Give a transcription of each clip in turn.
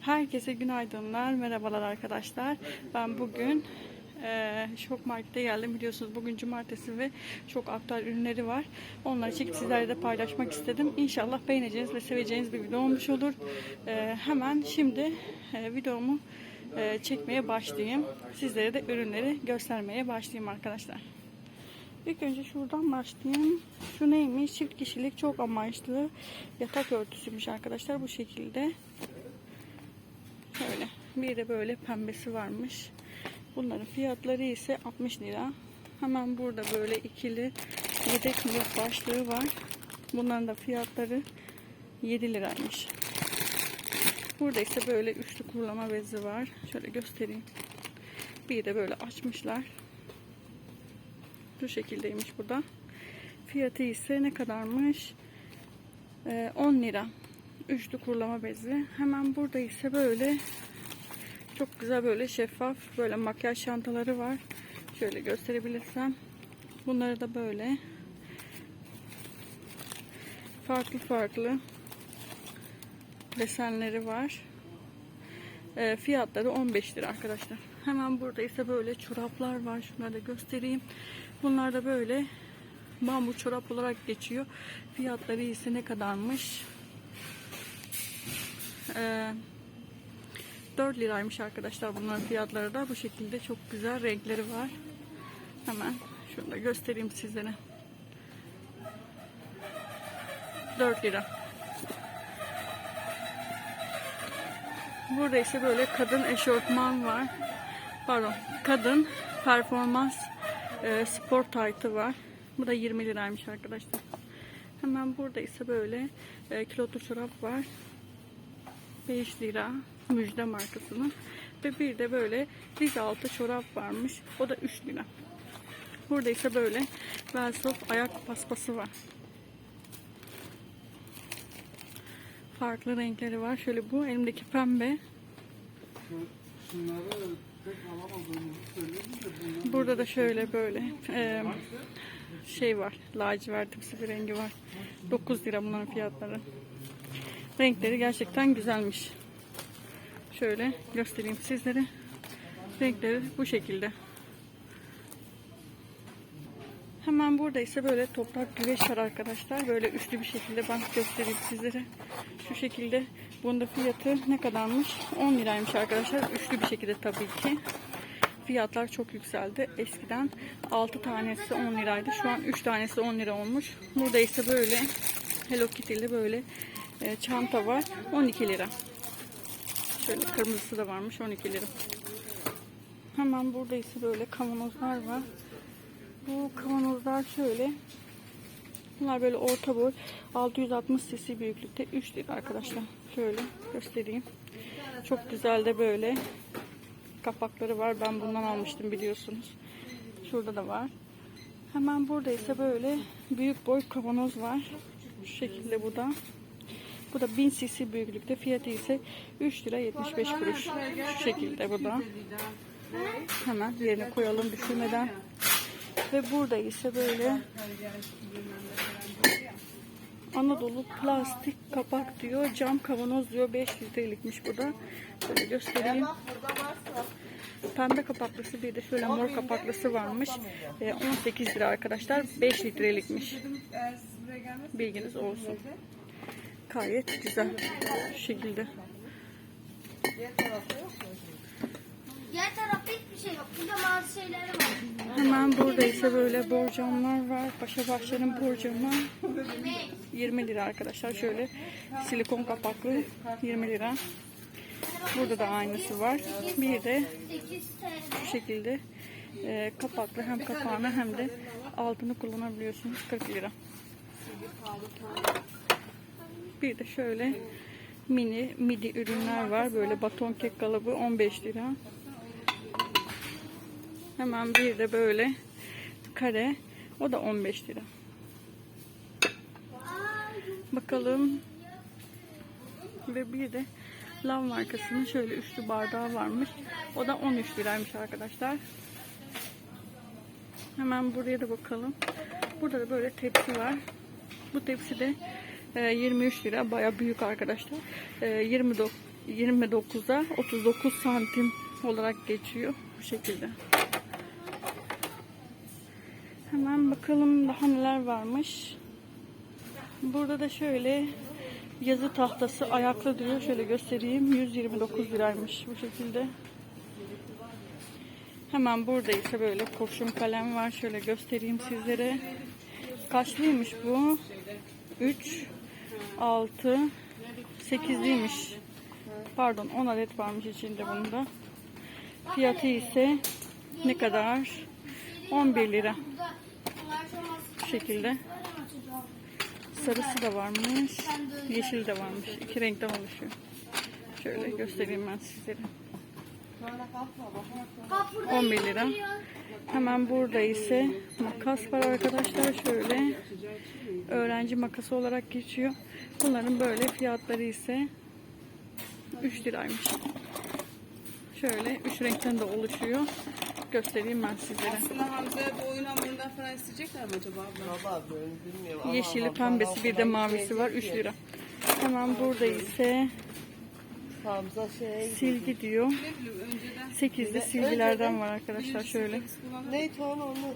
Herkese günaydınlar, merhabalar arkadaşlar. Ben bugün eee Şok Market'e geldim. Biliyorsunuz bugün cumartesi ve çok aktüel ürünleri var. Onları çekip sizlerle de paylaşmak istedim. İnşallah beğeneceğiniz ve seveceğiniz bir video olmuş olur. Eee, hemen şimdi eee, videomu eee, çekmeye başlayayım. Sizlere de ürünleri göstermeye başlayayım arkadaşlar. İlk önce şuradan başlayayım. Şu neymiş? Çift kişilik çok amaçlı yatak örtüsüymüş arkadaşlar. Bu şekilde. Bir de böyle pembesi varmış. Bunların fiyatları ise 60 lira. Hemen burada böyle ikili yedek milot başlığı var. Bunların da fiyatları 7 liraymış. Burada ise böyle üçlü kurulama bezi var. Şöyle göstereyim. Bir de böyle açmışlar. Bu şekildeymiş burada. Fiyatı ise ne kadarmış? Ee, 10 lira. Üçlü kurulama bezi. Hemen burada ise böyle çok güzel böyle şeffaf böyle makyaj çantaları var. Şöyle gösterebilirsem. Bunları da böyle farklı farklı desenleri var. Ee, fiyatları 15 lira arkadaşlar. Hemen burada ise böyle çoraplar var. Şunları da göstereyim. Bunlar da böyle bambu çorap olarak geçiyor. Fiyatları ise ne kadarmış? Ee, 4 liraymış arkadaşlar bunların fiyatları da bu şekilde çok güzel renkleri var. Hemen şunu da göstereyim sizlere. 4 lira. Burada ise böyle kadın eşortman var. Pardon, kadın performans e, spor taytı var. Bu da 20 liraymış arkadaşlar. Hemen burada ise böyle e, kilotlu çorap var. 5 lira müjde markasının. Ve bir de böyle diz altı çorap varmış. O da 3 lira. Burada ise böyle Velsoft ayak paspası var. Farklı renkleri var. Şöyle bu elimdeki pembe. Burada da şöyle böyle e, şey var. Lacivertimsi bir rengi var. 9 lira bunların fiyatları. Renkleri gerçekten güzelmiş. Şöyle göstereyim sizlere. Renkleri bu şekilde. Hemen burada ise böyle toprak güveç var arkadaşlar. Böyle üçlü bir şekilde ben göstereyim sizlere. Şu şekilde. Bunda fiyatı ne kadarmış? 10 liraymış arkadaşlar. Üçlü bir şekilde tabii ki. Fiyatlar çok yükseldi. Eskiden 6 tanesi 10 liraydı. Şu an 3 tanesi 10 lira olmuş. Burada ise böyle Hello Kitty'li böyle e, çanta var. 12 lira. Şöyle kırmızısı da varmış 12 lira. Hemen burada ise böyle kavanozlar var. Bu kavanozlar şöyle. Bunlar böyle orta boy. 660 cc büyüklükte 3 lira arkadaşlar. Şöyle göstereyim. Çok güzel de böyle kapakları var. Ben bundan almıştım biliyorsunuz. Şurada da var. Hemen burada ise böyle büyük boy kavanoz var. Şu şekilde bu da. Bu da 1000 cc büyüklükte. Fiyatı ise 3 lira 75 kuruş. Şu şekilde bu da. Hemen yerine koyalım düşürmeden. Ve burada ise böyle Anadolu plastik kapak diyor. Cam kavanoz diyor. 5 litrelikmiş bu da. Şöyle göstereyim. Pembe kapaklısı bir de şöyle mor kapaklısı varmış. Ee, 18 lira arkadaşlar. 5 litrelikmiş. Bilginiz olsun. Gayet güzel. Şu şekilde. Diğer tarafta hiçbir şey yok. Burada bazı şeyler var. Hemen burada ise böyle borcamlar var. Paşa Bahçe'nin borcamı. Yemek. 20 lira arkadaşlar. Şöyle silikon kapaklı 20 lira. Burada da aynısı var. Bir de 8 TL. bu şekilde e, kapaklı hem kapağını hem de altını kullanabiliyorsunuz. 40 lira. Bir de şöyle mini midi ürünler var. Böyle baton kek kalıbı 15 lira. Hemen bir de böyle kare. O da 15 lira. Bakalım. Ve bir de Lav markasının şöyle üçlü bardağı varmış. O da 13 liraymış arkadaşlar. Hemen buraya da bakalım. Burada da böyle tepsi var. Bu tepsi de 23 lira. Baya büyük arkadaşlar. E, 29 29'a 39 santim olarak geçiyor bu şekilde. Hemen bakalım daha neler varmış. Burada da şöyle yazı tahtası ayaklı duruyor. Şöyle göstereyim. 129 liraymış bu şekilde. Hemen burada ise böyle kurşun kalem var. Şöyle göstereyim sizlere. Kaçlıymış bu? 3, 6, 8'liymiş. Pardon 10 adet varmış içinde bunda. Fiyatı ise ne kadar? 11 lira. Bu şekilde. Sarısı da varmış. Yeşil de varmış. İki renkten oluşuyor. Şöyle göstereyim ben sizlere. Bak burada 11 lira. Hemen burada ise makas var arkadaşlar. Şöyle öğrenci makası olarak geçiyor. Bunların böyle fiyatları ise 3 liraymış. Şöyle 3 renkten de oluşuyor. Göstereyim ben sizlere. Aslında Hamza bu oyun hamurundan falan isteyecekler mi acaba ben bilmiyorum. Yeşili, pembesi bir de mavisi şey var 3 değil ki. lira. Hemen burada ise Hamza şey. silgi diyor. Ne bileyim önceden 8'de silgilerden var arkadaşlar şöyle. kullanan Neydi onu onu?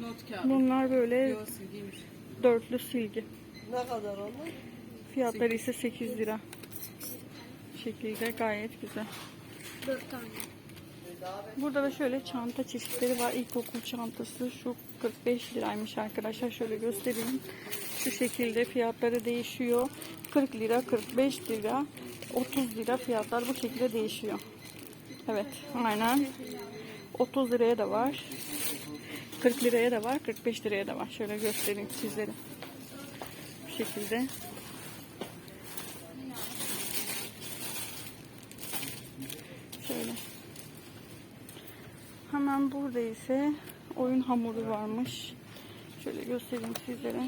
not kağıdı. Bunlar böyle Yok silgiymiş. dörtlü silgi. Ne kadar onu? Fiyatları ise 8 lira. Şekilde gayet güzel. 4 tane. Burada da şöyle çanta çeşitleri var. İlkokul çantası şu 45 liraymış arkadaşlar. Şöyle göstereyim. Şu şekilde fiyatları değişiyor. 40 lira, 45 lira, 30 lira fiyatlar bu şekilde değişiyor. Evet, aynen. 30 liraya da var. 40 liraya da var, 45 liraya da var. Şöyle göstereyim sizlere. Bu şekilde. Şöyle. Hemen burada ise oyun hamuru varmış. Şöyle göstereyim sizlere.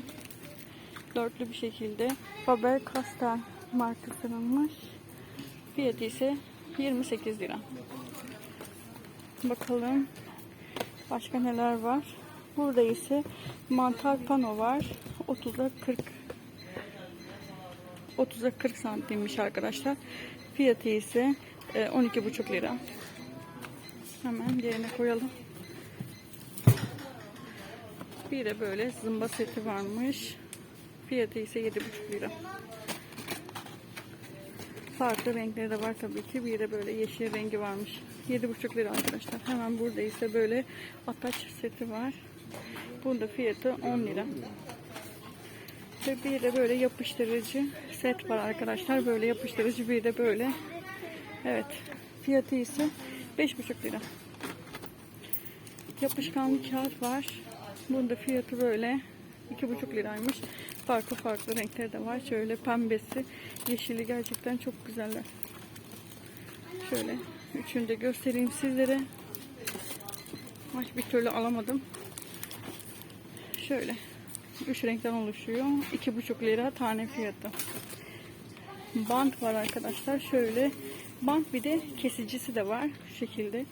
Dörtlü bir şekilde. Faber Castell markasınınmış. Fiyatı ise 28 lira. Bakalım başka neler var. Burada ise mantar pano var. 30'a 40 30'a 40 santimmiş arkadaşlar. Fiyatı ise e, 12,5 lira. Hemen yerine koyalım. Bir de böyle zımba seti varmış. Fiyatı ise 7,5 lira. Farklı renkleri de var tabii ki. Bir de böyle yeşil rengi varmış. 7,5 lira arkadaşlar. Hemen burada ise böyle ataç seti var. Bunda fiyatı 10 lira. Ve bir de böyle yapıştırıcı set var arkadaşlar. Böyle yapıştırıcı bir de böyle. Evet. Fiyatı ise 5,5 lira. Yapışkan bir kağıt var. Bunda fiyatı böyle 2,5 liraymış. Farklı farklı renkleri de var. Şöyle pembesi, yeşili gerçekten çok güzeller. Şöyle üçünü de göstereyim sizlere. Ay bir türlü alamadım. Şöyle üç renkten oluşuyor. 2,5 lira tane fiyatı. Bant var arkadaşlar. Şöyle bant bir de kesicisi de var. Şu şekilde.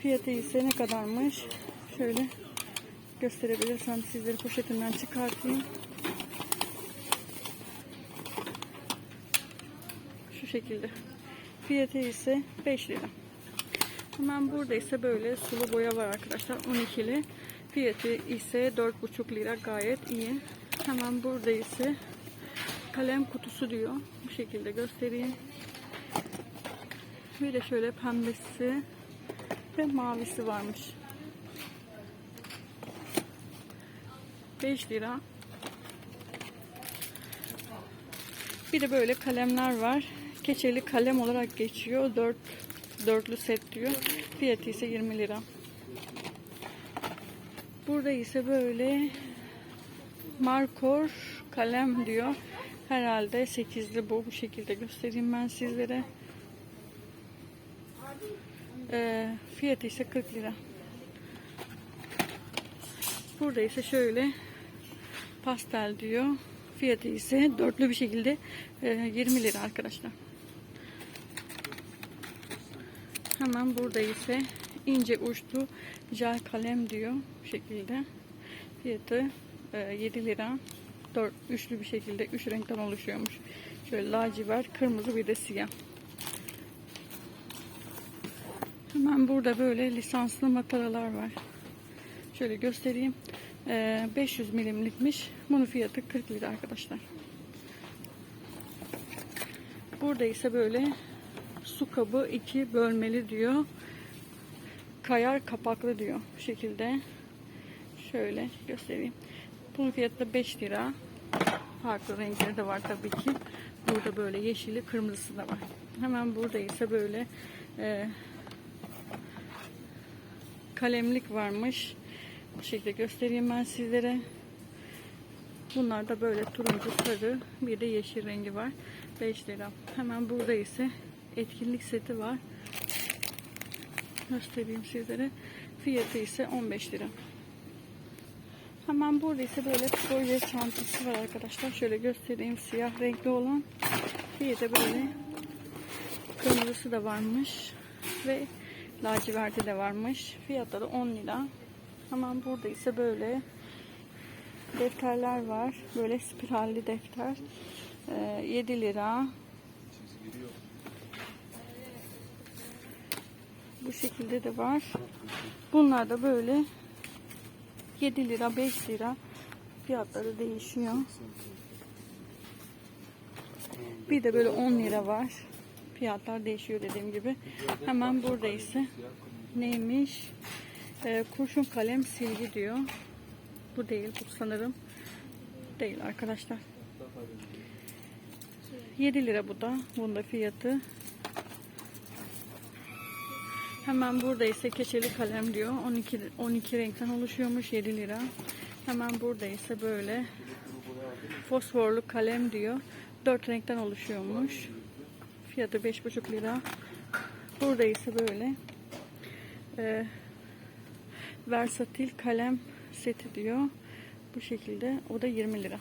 Fiyatı ise ne kadarmış? Şöyle gösterebilirsem sizleri poşetinden çıkartayım. Şu şekilde. Fiyatı ise 5 lira. Hemen burada ise böyle sulu boya var arkadaşlar. 12'li. Fiyatı ise 4,5 lira gayet iyi. Hemen burada ise kalem kutusu diyor. Bu şekilde göstereyim. Bir de şöyle pembesi ve mavisi varmış. 5 lira. Bir de böyle kalemler var. Keçeli kalem olarak geçiyor. 4 dörtlü set diyor. Fiyatı ise 20 lira. Burada ise böyle markor kalem diyor. Herhalde 8'li bu. Bu şekilde göstereyim ben sizlere. Ee, fiyatı ise 40 lira. Burada ise şöyle pastel diyor. Fiyatı ise dörtlü bir şekilde e, 20 lira arkadaşlar. Hemen burada ise ince uçlu jel kalem diyor. Bu şekilde. Fiyatı e, 7 lira. 4, üçlü bir şekilde 3 renkten oluşuyormuş. Şöyle lacivert, kırmızı bir de siyah. Hemen burada böyle lisanslı mataralar var. Şöyle göstereyim. Ee, 500 milimlikmiş. Bunun fiyatı 40 lira arkadaşlar. Burada ise böyle su kabı iki bölmeli diyor. Kayar kapaklı diyor. Bu şekilde. Şöyle göstereyim. Bunun fiyatı da 5 lira. Farklı renkleri de var tabii ki. Burada böyle yeşili, kırmızısı da var. Hemen burada ise böyle e, kalemlik varmış. Bu şekilde göstereyim ben sizlere. Bunlar da böyle turuncu, sarı, bir de yeşil rengi var. 5 lira. Hemen burada ise etkinlik seti var. Göstereyim sizlere. Fiyatı ise 15 lira. Hemen burada ise böyle proje çantası var arkadaşlar. Şöyle göstereyim. Siyah renkli olan. Bir de böyle kırmızısı da varmış. Ve laciverti de varmış. Fiyatları 10 lira. Hemen burada ise böyle defterler var. Böyle spiralli defter. Ee, 7 lira. Bu şekilde de var. Bunlar da böyle 7 lira 5 lira fiyatları değişiyor. Bir de böyle 10 lira var. Fiyatlar değişiyor dediğim gibi. Hemen burada ise neymiş? Ee, kurşun kalem silgi diyor. Bu değil bu sanırım. Değil arkadaşlar. 7 lira bu da. Bunda fiyatı. Hemen burada ise keçeli kalem diyor. 12 12 renkten oluşuyormuş 7 lira. Hemen burada ise böyle fosforlu kalem diyor. 4 renkten oluşuyormuş. Fiyatı 5,5 lira. Burada ise böyle e, versatil kalem seti diyor. Bu şekilde. O da 20 lira.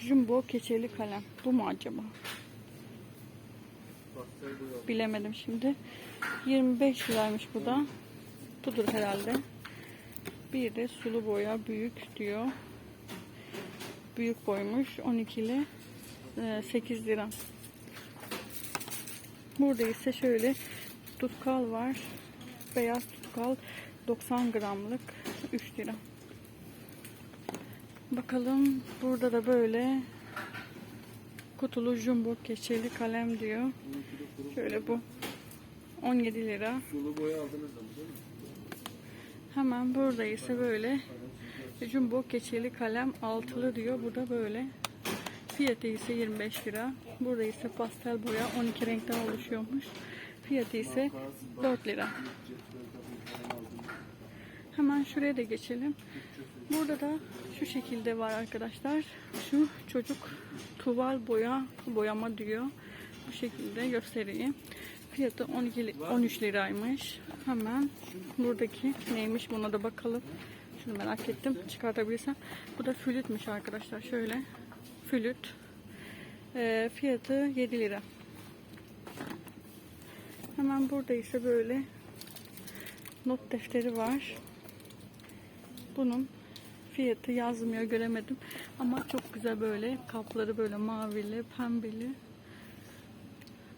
Jumbo keçeli kalem. Bu mu acaba? Bilemedim şimdi. 25 liraymış bu da. Budur herhalde. Bir de sulu boya büyük diyor. Büyük boymuş. 12'li 8 lira. Burada ise şöyle tutkal var. Beyaz tutkal 90 gramlık 3 lira. Bakalım burada da böyle kutulu jumbo keçeli kalem diyor. Şöyle bu 17 lira. Sulu boya aldınız? Hemen burada ise böyle jumbo keçeli kalem altılı diyor. Bu da böyle. Fiyatı ise 25 lira. Burada ise pastel boya 12 renkten oluşuyormuş. Fiyatı ise 4 lira. Hemen şuraya da geçelim. Burada da şu şekilde var arkadaşlar. Şu çocuk tuval boya boyama diyor. Bu şekilde göstereyim. Fiyatı 12 li- 13 liraymış. Hemen buradaki neymiş buna da bakalım. Şunu merak ettim. Çıkartabilirsem. Bu da flütmüş arkadaşlar. Şöyle flüt. Ee, fiyatı 7 lira. Hemen burada ise böyle not defteri var. Bunun fiyatı yazmıyor göremedim. Ama çok güzel böyle kapları böyle mavili, pembeli.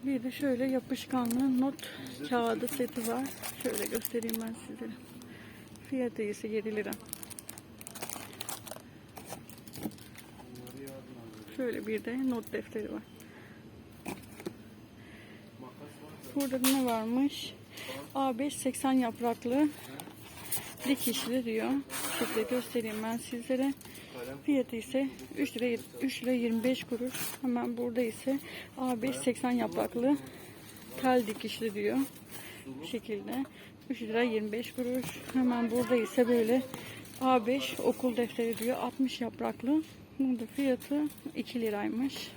Bir de şöyle yapışkanlı not kağıdı seti var. Şöyle göstereyim ben size. Fiyatı ise 7 lira. Şöyle bir de not defteri var. Burada ne varmış? A5 80 yapraklı dikişli diyor. Şöyle göstereyim ben sizlere. Fiyatı ise 3 lira 3 lira 25 kuruş. Hemen burada ise A5 80 yapraklı tel dikişli diyor. Bu şekilde 3 lira 25 kuruş. Hemen burada ise böyle A5 okul defteri diyor. 60 yapraklı. Burada fiyatı 2 liraymış.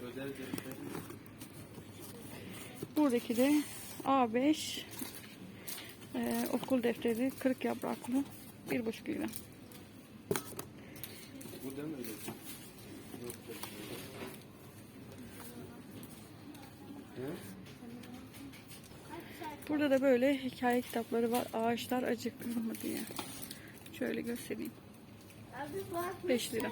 Buradaki de A5 e, okul defteri 40 yapraklı 1,5 lira. Bu da mı öyle? Burada da böyle hikaye kitapları var. Ağaçlar acıkır mı diye. Şöyle göstereyim. Abi bak. 5 lira.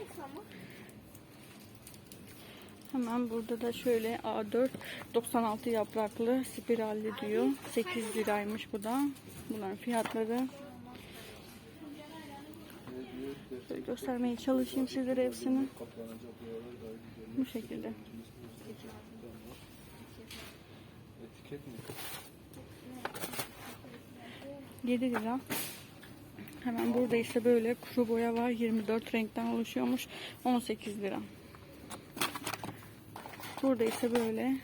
Hemen burada da şöyle A4 96 yapraklı spiralli diyor. 8 liraymış bu da. Bunların fiyatları. Şöyle göstermeye çalışayım sizlere hepsini. Bu şekilde. Etiket mi? 7 lira. Hemen burada ise böyle kuru boya var. 24 renkten oluşuyormuş. 18 lira. Burada ise böyle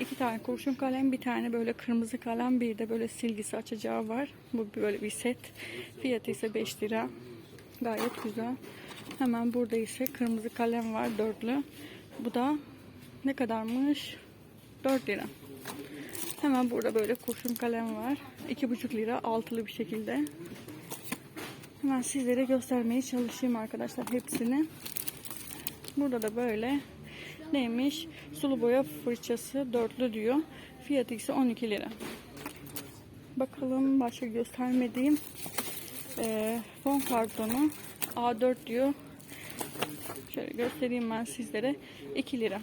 iki tane kurşun kalem, bir tane böyle kırmızı kalem, bir de böyle silgisi açacağı var. Bu böyle bir set. Fiyatı ise 5 lira. Gayet güzel. Hemen burada ise kırmızı kalem var dörtlü. Bu da ne kadarmış? 4 lira. Hemen burada böyle kurşun kalem var. 2,5 lira altılı bir şekilde. Hemen sizlere göstermeye çalışayım arkadaşlar hepsini. Burada da böyle neymiş? Sulu boya fırçası dörtlü diyor. Fiyatı ise 12 lira. Bakalım başka göstermediğim eee, fon kartonu A4 diyor. Şöyle göstereyim ben sizlere. 2 lira.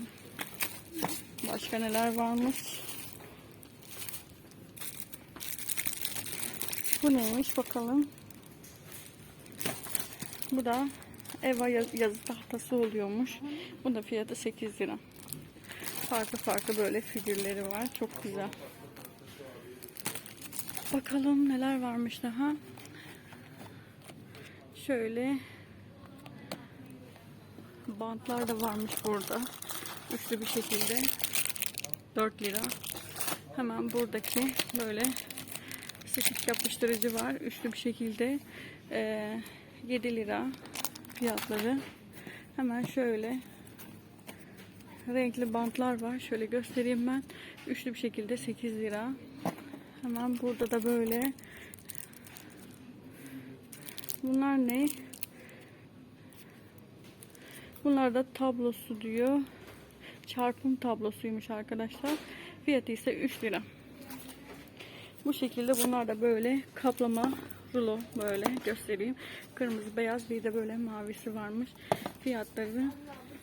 Başka neler varmış? Bu neymiş bakalım. Bu da Eva yaz- yazı tahtası oluyormuş. Bu da fiyatı 8 lira. Farklı farklı böyle figürleri var. Çok güzel. Bakalım neler varmış daha. Şöyle bantlar da varmış burada. Üçlü bir şekilde. 4 lira. Hemen buradaki böyle sıkık yapıştırıcı var. Üçlü bir şekilde eee 7 lira fiyatları. Hemen şöyle renkli bantlar var. Şöyle göstereyim ben. Üçlü bir şekilde 8 lira. Hemen burada da böyle Bunlar ne? Bunlar da tablosu diyor. Çarpım tablosuymuş arkadaşlar. Fiyatı ise 3 lira. Bu şekilde bunlar da böyle kaplama rulo böyle göstereyim. Kırmızı beyaz bir de böyle mavisi varmış. Fiyatları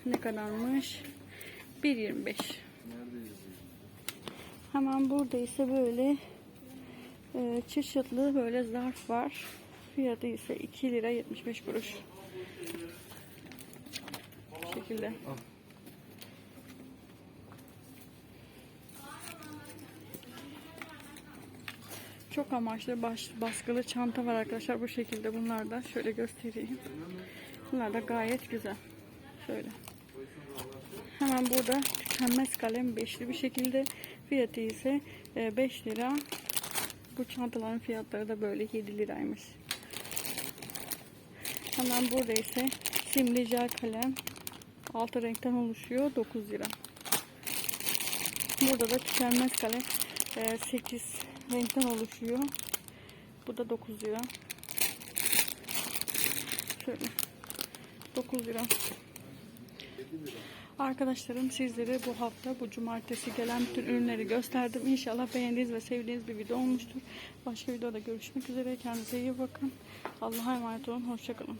ne kadarmış? 1.25. Hemen burada ise böyle e, çeşitli böyle zarf var. Fiyatı ise 2 lira 75 kuruş. Bu şekilde. Çok amaçlı baş, baskılı çanta var arkadaşlar bu şekilde bunlar da şöyle göstereyim. Bunlar da gayet güzel. Şöyle. Hemen burada tükenmez kalem beşli bir şekilde fiyatı ise 5 lira. Bu çantaların fiyatları da böyle 7 liraymış. Hemen burada ise simli jel kalem 6 renkten oluşuyor 9 lira. Burada da tükenmez kalem 8 renkten oluşuyor. Bu da 9 lira. Şöyle 9 lira. Arkadaşlarım sizlere bu hafta bu cumartesi gelen bütün ürünleri gösterdim. İnşallah beğendiğiniz ve sevdiğiniz bir video olmuştur. Başka videoda görüşmek üzere. Kendinize iyi bakın. Allah'a emanet olun. Hoşçakalın.